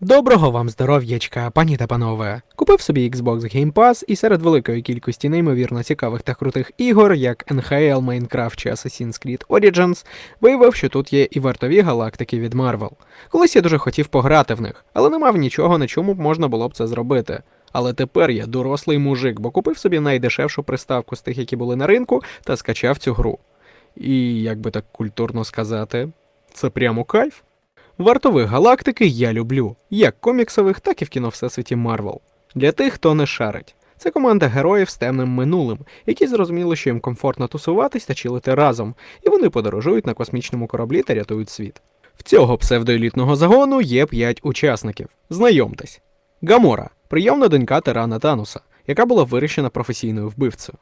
Доброго вам здоров'ячка, пані та панове. Купив собі Xbox Game Pass і серед великої кількості неймовірно цікавих та крутих ігор, як NHL, Minecraft чи Assassin's Creed Origins, виявив, що тут є і вартові галактики від Marvel. Колись я дуже хотів пограти в них, але не мав нічого, на чому б можна було б це зробити. Але тепер я дорослий мужик, бо купив собі найдешевшу приставку з тих, які були на ринку, та скачав цю гру. І, як би так культурно сказати, це прямо кайф. Вартових галактики я люблю, як коміксових, так і в кіно Всесвіті Марвел. Для тих, хто не шарить. Це команда героїв з темним минулим, які зрозуміли, що їм комфортно тусуватись та чилити разом, і вони подорожують на космічному кораблі та рятують світ. В цього псевдоелітного загону є п'ять учасників. Знайомтесь: Гамора, прийомна донька тирана Тануса, яка була вирішена професійною вбивцею.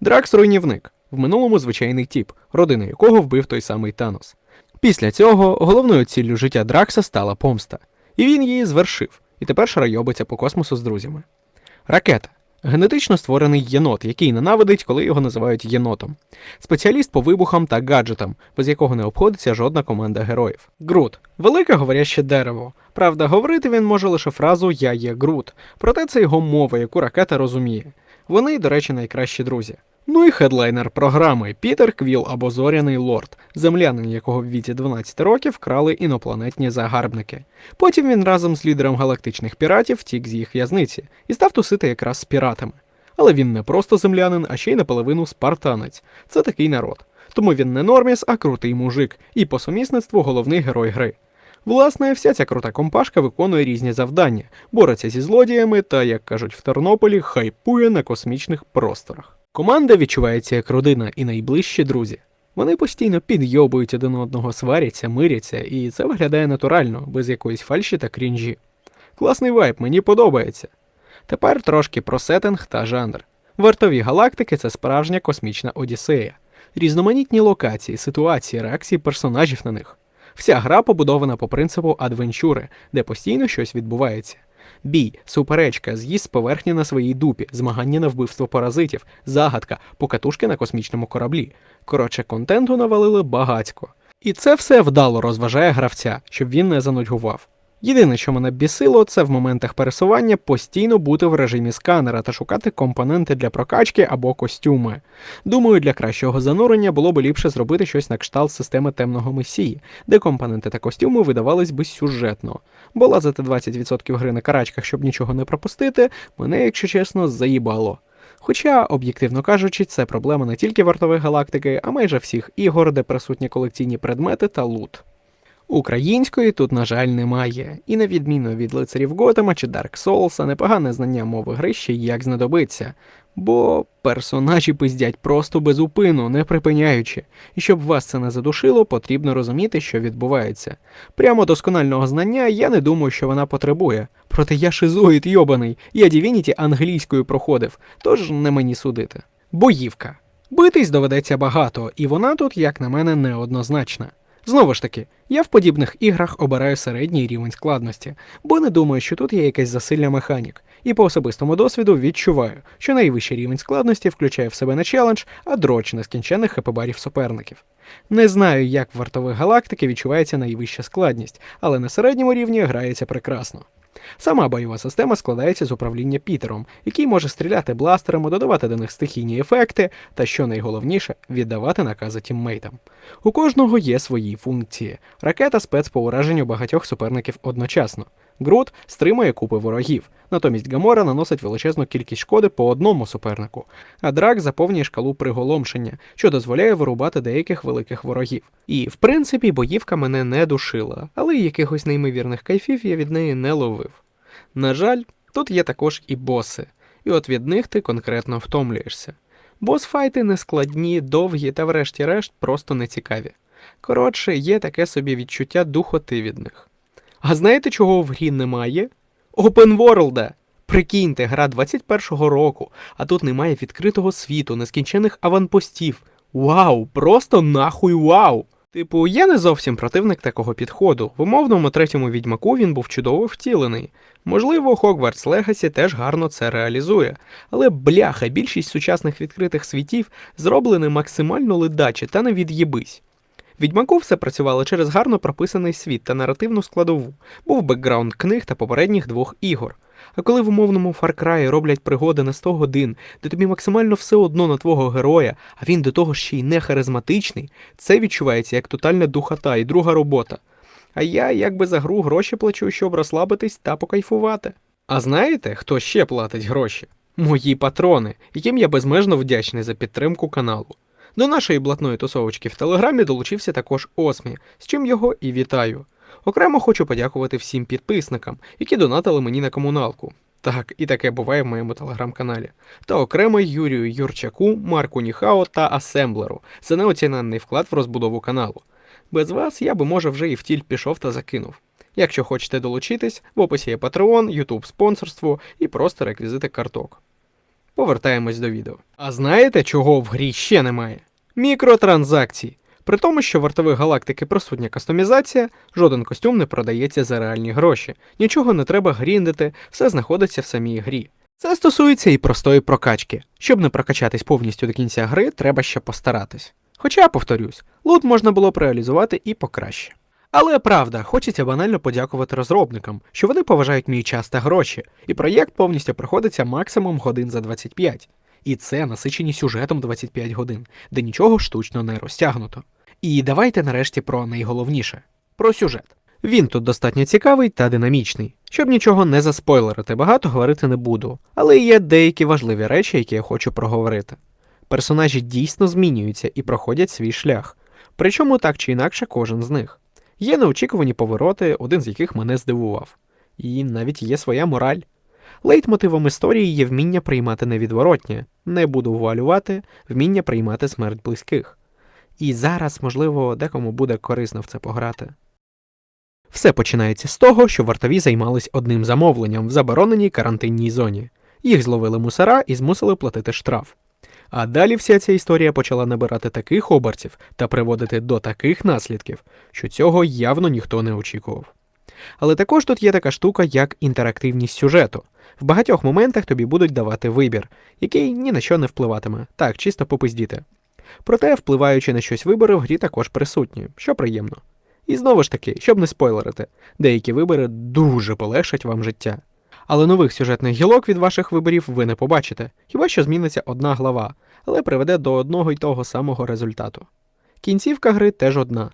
Дракс руйнівник, в минулому звичайний тіп, родина якого вбив той самий Танос. Після цього головною ціллю життя Дракса стала помста, і він її звершив, і тепер шарайобиться по космосу з друзями. Ракета генетично створений єнот, який ненавидить, коли його називають єнотом. Спеціаліст по вибухам та гаджетам, без якого не обходиться жодна команда героїв. Грут велике говоряще дерево. Правда, говорити він може лише фразу Я є Грут, проте це його мова, яку ракета розуміє. Вони, до речі, найкращі друзі. Ну і хедлайнер програми Пітер Квіл або Зоряний Лорд, землянин, якого в віці 12 років вкрали інопланетні загарбники. Потім він разом з лідером галактичних піратів втік з їх в'язниці і став тусити якраз з піратами. Але він не просто землянин, а ще й наполовину спартанець. Це такий народ. Тому він не норміс, а крутий мужик, і по сумісництву головний герой гри. Власне, вся ця крута компашка виконує різні завдання, бореться зі злодіями та, як кажуть в Тернополі, хайпує на космічних просторах. Команда відчувається як родина і найближчі друзі. Вони постійно підйобують один одного, сваряться, миряться, і це виглядає натурально, без якоїсь фальші та крінжі. Класний вайб, мені подобається. Тепер трошки про сеттинг та жанр. Вартові галактики це справжня космічна одіссея. Різноманітні локації, ситуації, реакції персонажів на них. Вся гра побудована по принципу адвенчури, де постійно щось відбувається. Бій, суперечка, з'їзд з поверхні на своїй дупі, змагання на вбивство паразитів, загадка, покатушки на космічному кораблі. Коротше, контенту навалили багацько. І це все вдало розважає гравця, щоб він не занудьгував. Єдине, що мене бісило, це в моментах пересування постійно бути в режимі сканера та шукати компоненти для прокачки або костюми. Думаю, для кращого занурення було б ліпше зробити щось на кшталт системи темного месії, де компоненти та костюми видавались би сюжетно. Бо лазити 20% гри на карачках, щоб нічого не пропустити, мене, якщо чесно, заїбало. Хоча, об'єктивно кажучи, це проблема не тільки вартових галактики, а майже всіх ігор, де присутні колекційні предмети та лут. Української тут, на жаль, немає, і на відміну від лицарів Готема чи Dark Souls, непогане знання мови гри ще як знадобиться, бо персонажі пиздять просто без упину, не припиняючи, і щоб вас це не задушило, потрібно розуміти, що відбувається. Прямо досконального знання я не думаю, що вона потребує. Проте я шизоїд йобаний, я Divinity англійською проходив, тож не мені судити. Боївка. Битись доведеться багато, і вона тут, як на мене, неоднозначна. Знову ж таки, я в подібних іграх обираю середній рівень складності, бо не думаю, що тут є якесь засилля механік, і по особистому досвіду відчуваю, що найвищий рівень складності включає в себе не челендж, а дроч нескінченних хепобарів суперників. Не знаю, як в вартових галактики відчувається найвища складність, але на середньому рівні грається прекрасно. Сама бойова система складається з управління Пітером, який може стріляти бластерами, додавати до них стихійні ефекти та, що найголовніше, віддавати накази тіммейтам. У кожного є свої функції. Ракета спец по ураженню багатьох суперників одночасно. Грут стримує купи ворогів, натомість Гамора наносить величезну кількість шкоди по одному супернику, а драк заповнює шкалу приголомшення, що дозволяє вирубати деяких великих ворогів. І, в принципі, боївка мене не душила, але якихось неймовірних кайфів я від неї не ловив. На жаль, тут є також і боси, і от від них ти конкретно втомлюєшся. Босфайти не складні, довгі та, врешті-решт, просто не цікаві. Коротше, є таке собі відчуття духоти від них. А знаєте, чого в грі немає? Open World! Прикиньте, гра 21-го року, а тут немає відкритого світу, нескінчених аванпостів. Вау, просто нахуй вау! Типу, я не зовсім противник такого підходу. В умовному третьому відьмаку він був чудово втілений. Можливо, Hogwarts Legacy теж гарно це реалізує, але бляха, більшість сучасних відкритих світів зроблені максимально ледаче та не від'єбись. Відьмаку все працювало через гарно прописаний світ та наративну складову, був бекграунд книг та попередніх двох ігор. А коли в умовному Far Cry роблять пригоди на 100 годин, де тобі максимально все одно на твого героя, а він до того ще й не харизматичний, це відчувається як тотальна духота і друга робота. А я якби за гру гроші плачу, щоб розслабитись та покайфувати. А знаєте, хто ще платить гроші? Мої патрони, яким я безмежно вдячний за підтримку каналу. До нашої блатної тусовочки в Телеграмі долучився також Осмі, з чим його і вітаю. Окремо хочу подякувати всім підписникам, які донатили мені на комуналку. Так, і таке буває в моєму телеграм-каналі. Та окремо Юрію Юрчаку, Марку Ніхао та Асемблеру за неоціненний вклад в розбудову каналу. Без вас я би, може, вже і в тіль пішов та закинув. Якщо хочете долучитись, в описі є Patreon, YouTube спонсорство і просто реквізити карток. Повертаємось до відео. А знаєте, чого в грі ще немає? Мікротранзакцій. При тому, що в вартових галактики присутня кастомізація, жоден костюм не продається за реальні гроші, нічого не треба гріндити, все знаходиться в самій грі. Це стосується і простої прокачки. Щоб не прокачатись повністю до кінця гри, треба ще постаратись. Хоча, повторюсь, лут можна було б реалізувати і покраще. Але правда, хочеться банально подякувати розробникам, що вони поважають мій час та гроші, і проєкт повністю проходиться максимум годин за 25. І це насичені сюжетом 25 годин, де нічого штучно не розтягнуто. І давайте нарешті про найголовніше про сюжет. Він тут достатньо цікавий та динамічний. Щоб нічого не заспойлерити, багато говорити не буду, але є деякі важливі речі, які я хочу проговорити. Персонажі дійсно змінюються і проходять свій шлях, причому так чи інакше кожен з них. Є неочікувані повороти, один з яких мене здивував. І навіть є своя мораль. Лейтмотивом історії є вміння приймати невідворотнє, не буду вуалювати, вміння приймати смерть близьких. І зараз, можливо, декому буде корисно в це пограти. Все починається з того, що вартові займались одним замовленням в забороненій карантинній зоні. Їх зловили мусора і змусили платити штраф. А далі вся ця історія почала набирати таких обертів та приводити до таких наслідків, що цього явно ніхто не очікував. Але також тут є така штука, як інтерактивність сюжету. В багатьох моментах тобі будуть давати вибір, який ні на що не впливатиме, так, чисто попиздіти. Проте, впливаючи на щось вибори, в грі також присутні, що приємно. І знову ж таки, щоб не спойлерити, деякі вибори дуже полегшать вам життя. Але нових сюжетних гілок від ваших виборів ви не побачите, хіба що зміниться одна глава, але приведе до одного й того самого результату. Кінцівка гри теж одна.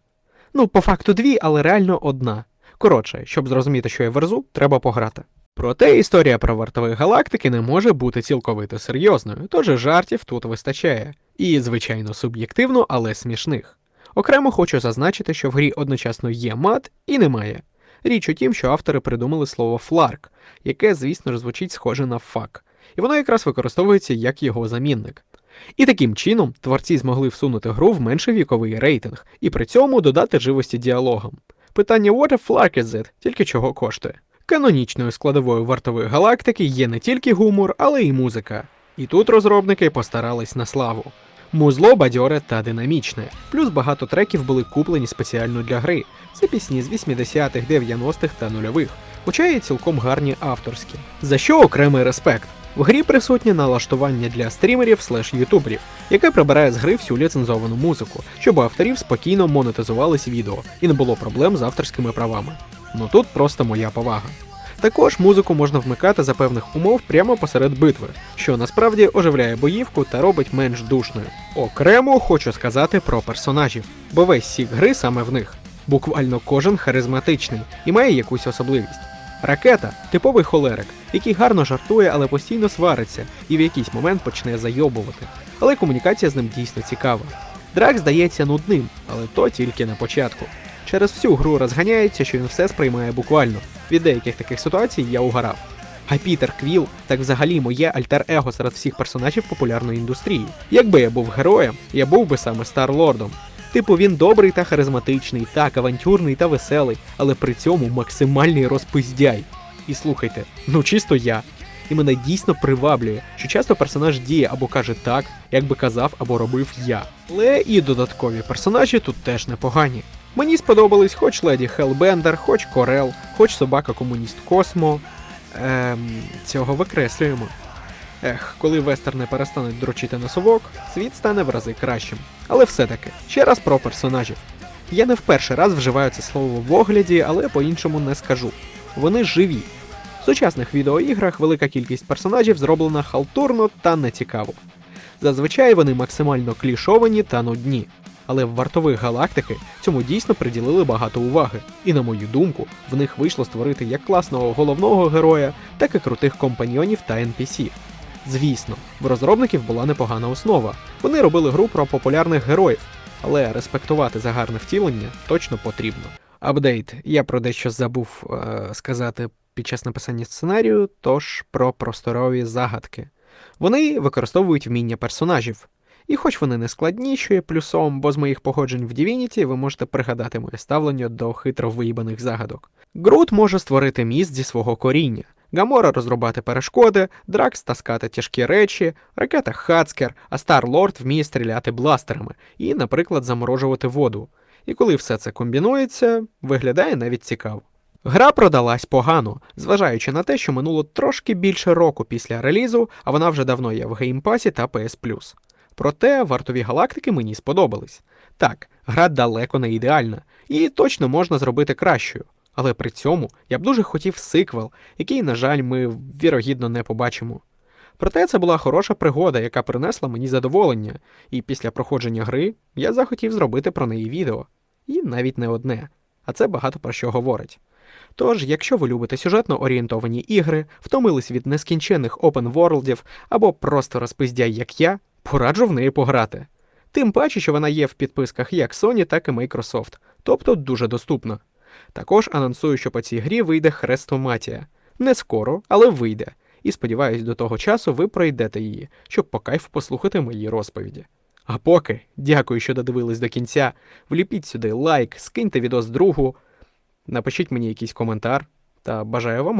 Ну, по факту дві, але реально одна. Коротше, щоб зрозуміти, що я верзу, треба пограти. Проте історія про вартові галактики не може бути цілковито серйозною, тож жартів тут вистачає. І, звичайно, суб'єктивно, але смішних. Окремо хочу зазначити, що в грі одночасно є мат і немає. Річ у тім, що автори придумали слово фларк, яке, звісно ж, звучить схоже на фак, і воно якраз використовується як його замінник. І таким чином творці змогли всунути гру в менший віковий рейтинг і при цьому додати живості діалогам. Питання What a flark is it? тільки чого коштує. Канонічною складовою вартової галактики є не тільки гумор, але й музика. І тут розробники постарались на славу. Музло бадьоре та динамічне, плюс багато треків були куплені спеціально для гри. Це пісні з 80-х, 90-х та нульових, хоча є цілком гарні авторські. За що окремий респект. В грі присутнє налаштування для стрімерів слеш ютуберів, яке прибирає з гри всю ліцензовану музику, щоб у авторів спокійно монетизувались відео і не було проблем з авторськими правами. Ну тут просто моя повага. Також музику можна вмикати за певних умов прямо посеред битви, що насправді оживляє боївку та робить менш душною. Окремо хочу сказати про персонажів, бо весь сік гри саме в них. Буквально кожен харизматичний і має якусь особливість. Ракета типовий холерик, який гарно жартує, але постійно свариться і в якийсь момент почне зайобувати. Але комунікація з ним дійсно цікава. Драк здається нудним, але то тільки на початку. Через всю гру розганяється, що він все сприймає буквально. Від деяких таких ситуацій я угорав. А Пітер Квіл так взагалі моє альтер-его серед всіх персонажів популярної індустрії. Якби я був героєм, я був би саме Старлордом. Типу, він добрий та харизматичний, так авантюрний та веселий, але при цьому максимальний розпиздяй. І слухайте, ну чисто я. І мене дійсно приваблює, що часто персонаж діє або каже так, як би казав або робив я. Але і додаткові персонажі тут теж непогані. Мені сподобались хоч леді Хелбендер, хоч Корел, хоч собака комуніст Космо. Ем, цього викреслюємо. Ех, коли вестерни перестануть дрочити на совок, світ стане в рази кращим. Але все-таки, ще раз про персонажів. Я не в перший раз вживаю це слово в огляді, але по-іншому не скажу. Вони живі. В сучасних відеоіграх велика кількість персонажів зроблена халтурно та нецікаво. Зазвичай вони максимально клішовані та нудні. Але в вартових галактики цьому дійсно приділили багато уваги, і на мою думку, в них вийшло створити як класного головного героя, так і крутих компаньйонів та NPC. Звісно, в розробників була непогана основа. Вони робили гру про популярних героїв, але респектувати за гарне втілення точно потрібно. Апдейт. Я про дещо забув е, сказати під час написання сценарію, тож про просторові загадки. Вони використовують вміння персонажів. І хоч вони не складні, що є плюсом, бо з моїх погоджень в Divinity ви можете пригадати моє ставлення до хитро виїбаних загадок. Грут може створити міст зі свого коріння, Гамора розрубати перешкоди, Дракс таскати тяжкі речі, ракета Хацкер, а Стар-Лорд вміє стріляти бластерами і, наприклад, заморожувати воду. І коли все це комбінується, виглядає навіть цікаво. Гра продалась погано, зважаючи на те, що минуло трошки більше року після релізу, а вона вже давно є в геймпасі та PS Проте вартові галактики мені сподобались. Так, гра далеко не ідеальна, і точно можна зробити кращою. Але при цьому я б дуже хотів сиквел, який, на жаль, ми вірогідно не побачимо. Проте це була хороша пригода, яка принесла мені задоволення, і після проходження гри я захотів зробити про неї відео. І навіть не одне. А це багато про що говорить. Тож, якщо ви любите сюжетно орієнтовані ігри, втомились від нескінченних open ворлдів або просто розпиздяй, як я, пораджу в неї пограти. Тим паче, що вона є в підписках як Sony, так і Microsoft, тобто дуже доступна. Також анонсую, що по цій грі вийде Хрестоматія. Не скоро, але вийде. І сподіваюсь, до того часу ви пройдете її, щоб по кайфу послухати мої розповіді. А поки, дякую, що додивились до кінця. Вліпіть сюди лайк, скиньте відос другу, напишіть мені якийсь коментар та бажаю вам